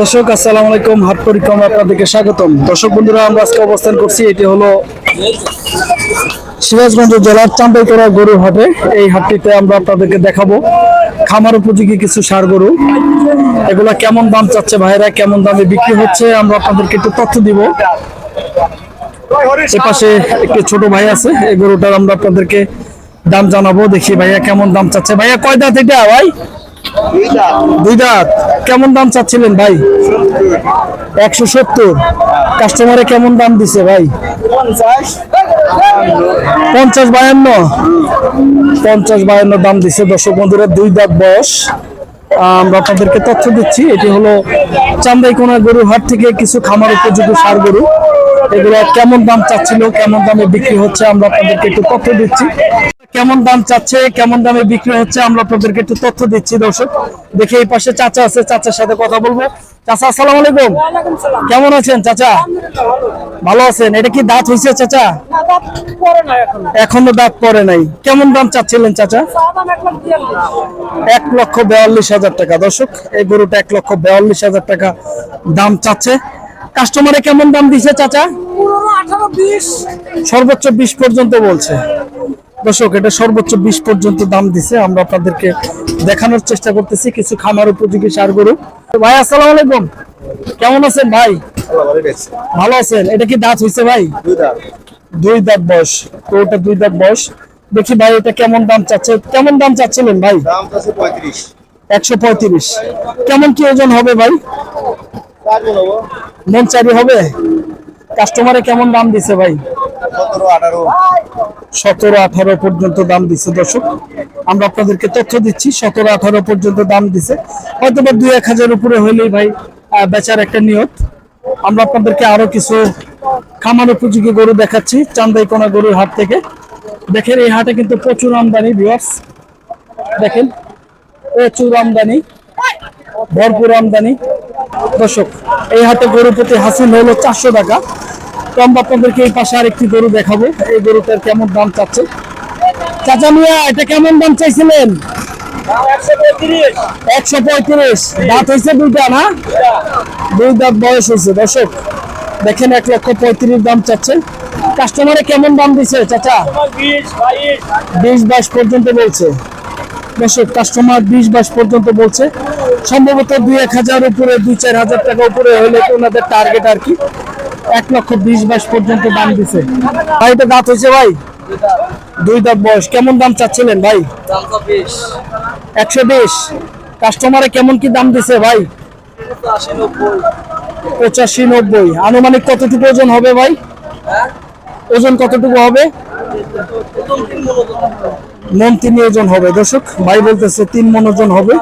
দর্শক, আসসালামু আলাইকুম। হাট পরিক্রমা আপনাদেরকে স্বাগতম। দর্শক বন্ধুরা, আমরা আজকে অবস্থান করছি, এটি হলো সিরাজগঞ্জ জেলার চাম্পাইতলা গরু হাটে। এই হাটটিতে আমরা আপনাদেরকে দেখাবো খামার উপযোগী কিছু সার গরু। এগুলা কেমন দাম চাচ্ছে ভাইরা কেমন দামে বিক্রি হচ্ছে, আমরা আপনাদেরকে একটু তথ্য দিব। পাশে একটি ছোট ভাই আছে, এই গরুটার আমরা আপনাদেরকে দাম জানাব, দেখি ভাইয়া কেমন দাম চাচ্ছে। ভাইয়া, কয় দাঁত এটা? ভাই? দুই দাঁত। কেমন দাম চাচ্ছিলেন ভাই? একশো সত্তর। কাস্টমারে কেমন দাম দিছে ভাই? পঞ্চাশ বায়ান্ন। পঞ্চাশ বায়ান্ন দাম দিছে। দর্শক বন্ধুরা, দুই দাঁত বয়স। আমরা আপনাদেরকে তথ্য দিচ্ছি, এটি হলো চান্দাইকোনা গরুর হাট থেকে কিছু খামার উপযোগী সার গরু। এগুলো কেমন দাম চাচ্ছিল, কেমন দামে বিক্রি হচ্ছে, আমরা আপনাদেরকে একটু তথ্য দিচ্ছি। কেমন দাম চাচ্ছে কেমন দামে বিক্রি হচ্ছে আমরা আপনাদেরকে একটু তথ্য দিচ্ছি দর্শক। দেখে এই পাশে চাচা আছে চাচার সাথে কথা বলব। চাচা আসসালাম আলাইকুম। কেমন আছেন চাচা? ভালো আছেন? এটা কি দাঁত হয়েছে চাচা? এখনও। দাঁত পরে নাই। কেমন দাম চাচ্ছিলেন চাচা? এক লক্ষ বেয়াল্লিশ। হাজার টাকা। দর্শক এই গরুটা এক লক্ষ বেয়াল্লিশ হাজার টাকা দাম চাচ্ছে। কাস্টমারে কেমন দাম দিছে চাচা? সর্বোচ্চ বিশ পর্যন্ত বলছে। দর্শক এটা সর্বোচ্চ বিশ পর্যন্ত দাম দিছে। আমরা আপনাদেরকে দেখানোর চেষ্টা করতেছি কিছু খামার উপযোগী সার গরু। ভাই আসসালাম আলাইকুম। কেমন আছেন ভাই? ভালো আছেন? এটা কি দাঁত হয়েছে ভাই? দুই দাঁত। বয়স। তো ওটা দুই দাঁত বয়স। দেখি ভাই এটা কেমন দাম চাচ্ছে? কেমন দাম চাচ্ছিলেন ভাই? একশো পঁয়ত্রিশ। কেমন কি ওজন হবে ভাই? মন চারি হবে? কাস্টমারে কেমন দাম দিছে ভাই? সতেরো, আঠারো। পর্যন্ত দাম দিছে দর্শক। আমরা আপনাদেরকে তথ্য দিচ্ছি, সতেরো, আঠারো পর্যন্ত দাম দিছে। হয়তো বা দুই, এক হাজার উপরে হইলেই ভাই বেচার একটা নিয়ত। আমরা আপনাদেরকে আরও কিছু খামার উপযোগী গরু দেখাচ্ছি চান্দাইকোনা গরুর হাট থেকে। দেখেন, এই হাটে কিন্তু প্রচুর আমদানি ভিউয়ার্স দেখেন, প্রচুর আমদানি, ভরপুর আমদানি। দর্শক, এই হাটে গরু প্রতি হাসিল হলো চারশো টাকা। আমরা আপনাদেরকে এই পাশে আরেকটি গরু দেখাবো। এই গরুটার কেমন দাম চাচ্ছে? চাচা মিয়া, এটা কেমন দাম চাইছিলেন? একশো পঁয়ত্রিশ। দাঁত হয়েছে দুইটা, না? দুই দাঁত বয়স হয়েছে, দর্শক। দেখেন, এক লক্ষ পঁয়ত্রিশ দাম চাচ্ছে। কাস্টমারে কেমন দাম দিছে, চাচা? বিশ বাইশ পর্যন্ত বলছে। দর্শক, কাস্টমার বিশ বাইশ পর্যন্ত বলছে। সম্ভবত দুই এক হাজার উপরে, দুই চার হাজার টাকা উপরে হলে ওনাদের টার্গেট আর কি। এক লক্ষ বিশ বাইশ পর্যন্ত দাম দিছে। ভাই, এটা দাঁত হয়েছে ভাই? দুই দাঁত বয়স। কেমন দাম চাচ্ছিলেন ভাই? একশো বিশ। কাস্টমারে কেমন কি দাম দিছে ভাই? পঁচাশি নব্বই। আনুমানিক কতটুকু ওজন হবে ভাই? ওজন কতটুকু হবে? মন তিন ওজন হবে। দর্শক, ভাই বলতেছে তিন মন ওজন হবে।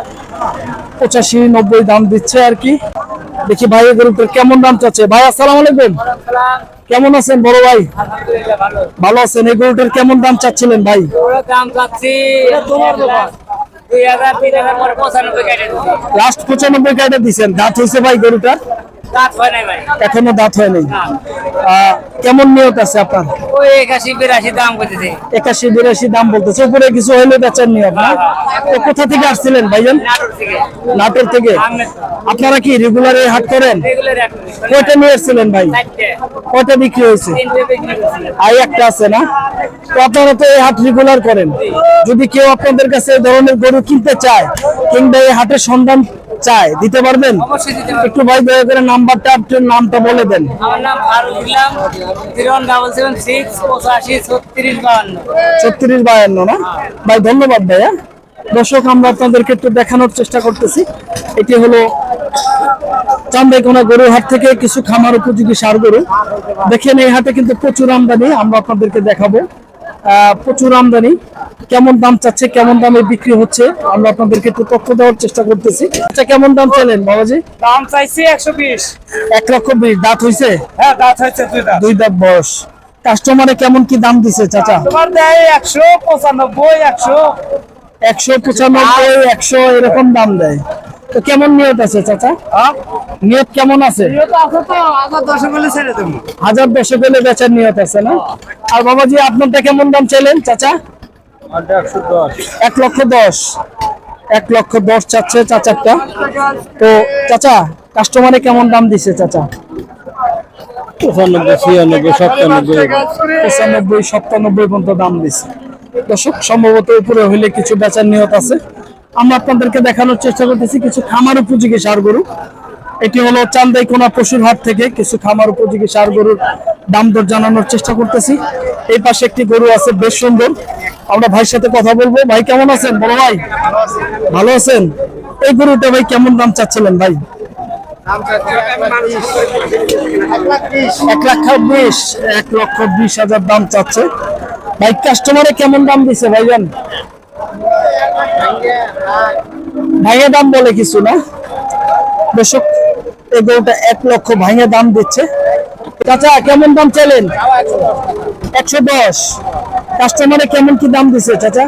পঁচাশি নব্বই দাম দিচ্ছে আর কি। দেখি ভাই গরুর গরুটার কেমন দাম চাচ্ছে? ভাই আসসালাম আলাইকুম। কেমন আছেন বড় ভাই? ভালো আছেন। এই গরুটার কেমন দাম চাচ্ছিলেন ভাই? দাম চাচ্ছি লাস্ট পঁচানব্বই কাটা দিচ্ছেন। দাঁত হয়েছে ভাই গরুটার। দাঁত হয় নাই এখনও আহ, কেমন নিয়ত আছে আপনার? একাশি বিরাশি দাম করতেছে। একাশি বিরাশি দাম বলতেছে। উপরে কিছু হইলে বেচার নিয়ত না? কোথা থেকে আসছিলেন ভাইজান? নাটোর থেকে। আপনারা কি রেগুলার হাট করেন? কয়টা নিয়ে এসেছিলেন ভাই? কয়টা বিক্রি হয়েছে? আই একটা আছে না? তো আপনারা তো এই হাট রেগুলার করেন। যদি কেউ আপনাদের কাছে এই ধরনের গরু কিনতে চায় কিংবা এই হাটের সন্ধান চায় দিতে পারবেন? একটু ভাই দয়া করে নাম্বারটা আপনার নামটা বলে দেন। আমার নাম ফারুক ইসলাম ছত্রিশ বায়ান্ন না? ভাই ধন্যবাদ ভাইয়া। দর্শক আমরা আপনাদেরকে একটু দেখানোর চেষ্টা করতেছি। এটি হলো চান্দাইকোনা গরু হাট থেকে কিছু খামার উপযোগী সার গরু। দেখেন এই হাটে কিন্তু প্রচুর আমদানি আমরা আপনাদেরকে দেখাবো। প্রচুর আমদানি। কেমন দাম চাচ্ছে কেমন দামে বিক্রি হচ্ছে আমরা আপনাদেরকে একটু তথ্য দেওয়ার চেষ্টা করতেছি। আচ্ছা কেমন দাম চাইলেন বাবাজি? দাম চাইছি একশো বিশ। এক লক্ষ বিশ দাঁত হইছে? হ্যাঁ দাঁত হয়েছে দুই দাঁত। বয়স। কাস্টমারে কেমন কি দাম দিছে চাচা? তোমার দেয় একশো পঁচানব্বই একশো। একশো পঁচানব্বই একশো এরকম দাম দেয়। তো কেমন নিয়ত আছে চাচা? নিয়ত কেমন আছে? হাজার দশক হলে বেচার নিয়ত আছে না? আর বাবাজি আপনারটা কেমন দাম চাইলেন চাচা? এক লক্ষ দশ। এক লক্ষ দশ চাচ্ছে চাচারটা। তো চাচা কাস্টমারে কেমন দাম দিছে চাচা? পঁচানব্বই ছিয়ানব্বই সাতানব্বই। পঁচানব্বই পর্যন্ত দাম দিছে। দর্শক সম্ভবত উপরে হইলে কিছু বেচার নিয়ত আছে। আমরা আপনাদেরকে দেখানোর চেষ্টা করতেছি কিছু খামার উপযোগী সার গরু। এটি হলো চান্দাইকোনা পশুর হাট থেকে কিছু খামার উপযোগী সার গরুর দাম দর জানানোর চেষ্টা করতেছি। এই পাশে একটি গরু আছে বেশ সুন্দর। আমরা ভাইয়ের সাথে কথা বলব। ভাই কেমন আছেন? বড় ভাই? ভালো আছেন? এই গরুটা ভাই কেমন দাম চাচ্ছিলেন ভাই? এক লাখ বিশ। এক লক্ষ বিশ হাজার দাম চাচ্ছে। ভাই কাস্টমারে কেমন দাম দিছে ভাইজান? ভাইয়ে দাম বলে কিছু না। দর্শক এই গরুটা এক লক্ষ ভাঙে দাম দিচ্ছে। চাচা কেমন দাম চাইলেন? একশো দশ। কাস্টমারে কেমন কি দাম দিছে চাচা?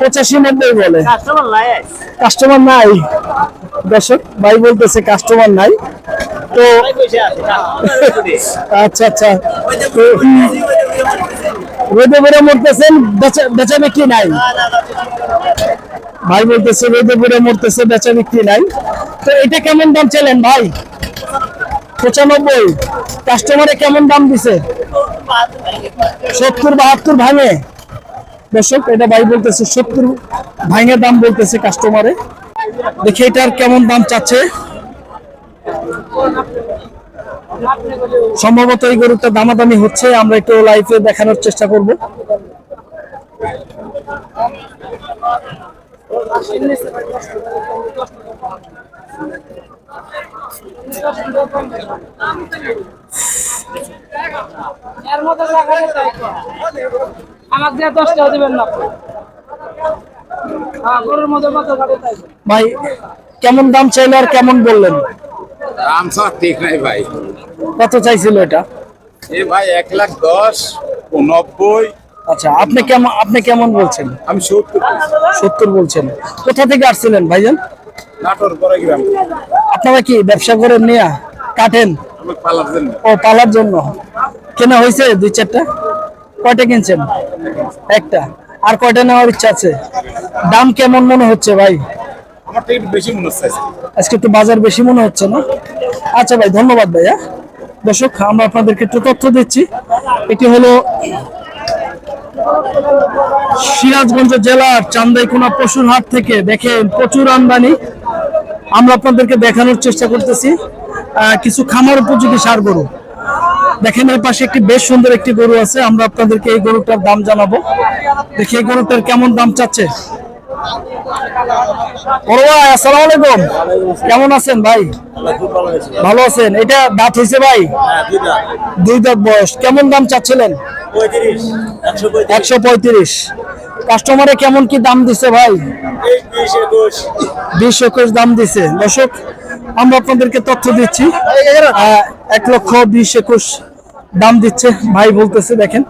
পঁচাশি নব্বই বলে। কাস্টমার নাই। দর্শক ভাই বলতেছে কাস্টমার নাই। তো আচ্ছা আচ্ছা। রোদে বেড়ে মরতেছেন, বেচা বিক্রি নাই। ভাই বলতেছে, রোদে বেড়ে মরতেছে বেচা বিক্রি নাই। তো এটা কেমন দাম চাইলেন ভাই? পঁচানব্বই। কাস্টমারে কেমন দাম দিছে? সত্তর, বাহাত্তর ভাঙে। দর্শক, এটা ভাই বলতেছে, সত্তর ভাঙে দাম বলতেছে কাস্টমারে দেখি এটার কেমন দাম চাচ্ছে। সম্ভবত এই গরুটা দামাদামি হচ্ছে আমরা একটু লাইফে দেখানোর চেষ্টা করব। এর মধ্যে টাকা দিতে আমাকে দিয়ে দশ টাকা না। হ্যাঁ গরুর মধ্যে কত টাকা দিতে ভাই কেমন দাম চাইলো আর কেমন বললেন? দাম সব ঠিক নাই ভাই। কত চাইছিল এটা? এ ভাই এক লাখ দশ নব্বই। আচ্ছা আপনি কেমন আপনি কেমন বলছেন? আমি সত্তর সত্তর বলছেন। কোথা থেকে আসছিলেন ভাইজান? নাটোর গ্রাম আপনারা কি ব্যবসা করেন নিয়া? কাটেন? পালার জন্য। ও পালার জন্য। কেনা হয়েছে দুই চারটা? কয়টা কিনছেন? একটা। আর কয়টা নেওয়ার ইচ্ছা আছে? দাম কেমন মনে হচ্ছে ভাই? আমার বেশি মনে হচ্ছে আজকে। আজকে একটু বাজার বেশি মনে হচ্ছে না। আচ্ছা ভাই ধন্যবাদ ভাইয়া। দর্শক, আমরা আপনাদেরকে একটু তথ্য দিচ্ছি। এটি হলো সিরাজগঞ্জ জেলার চান্দাইকোনা পশুর হাট থেকে দেখেন প্রচুর আমদানি। আমরা আপনাদেরকে দেখানোর চেষ্টা করতেছি। কিছু খামার উপযোগী সার গরু। দেখেন, এর পাশে একটি বেশ সুন্দর একটি গরু আছে। আমরা আপনাদেরকে এই গরুটার দাম জানাব। দেখি, এই গরুটার কেমন দাম চাচ্ছে? ভাই আসসালামু আলাইকুম। কেমন আছেন ভাই? ভালো আছেন। এটা দাঁত হয়েছে ভাই? দুই দাঁত। বয়স। কেমন দাম চাচ্ছিলেন? একশো পঁয়ত্রিশ। কাস্টমারে কেমন কি দাম দিছে ভাই? বিশ একুশ। দাম দিছে। দর্শক আমরা আপনাদেরকে তথ্য দিচ্ছি। এক লক্ষ বিশ একুশ দাম দিচ্ছে। ভাই বলতেছে দেখেন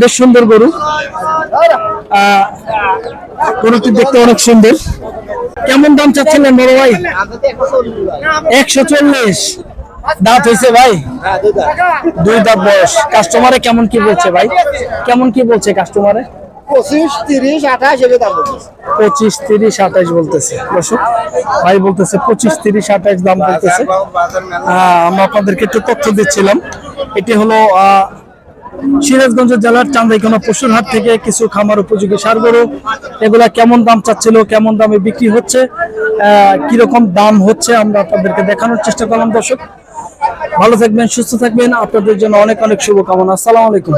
বেশ সুন্দর গরু। আহ, গরুটি দেখতে অনেক সুন্দর। কেমন দাম চাচ্ছিলেন বড় ভাই? একশো চল্লিশ। দাঁত হয়েছে ভাই? দুই দাঁত বয়স। কাস্টমারে কেমন কি বলছে ভাই? কেমন কি বলছে কাস্টমারে? পঁচিশ তিরিশ আঠাশ এগুলো দাম বলতেছে। পঁচিশ তিরিশ আঠাশ বলতেছে। দর্শক ভাই বলতেছে পঁচিশ তিরিশ আঠাশ দাম বলতেছে। আমরা আপনাদেরকে একটু তথ্য দিচ্ছিলাম। এটি হলো আহ, সিরাজগঞ্জ জেলার চান্দাইখানা পশুর হাট থেকে কিছু খামার উপযোগী সার গরু। এগুলা কেমন দাম চাচ্ছিল, কেমন দামে বিক্রি হচ্ছে কীরকম দাম হচ্ছে আমরা আপনাদেরকে দেখানোর চেষ্টা করলাম দর্শক। ভালো থাকবেন, সুস্থ থাকবেন। আপনাদের জন্য অনেক অনেক শুভকামনা। আসসালামু আলাইকুম।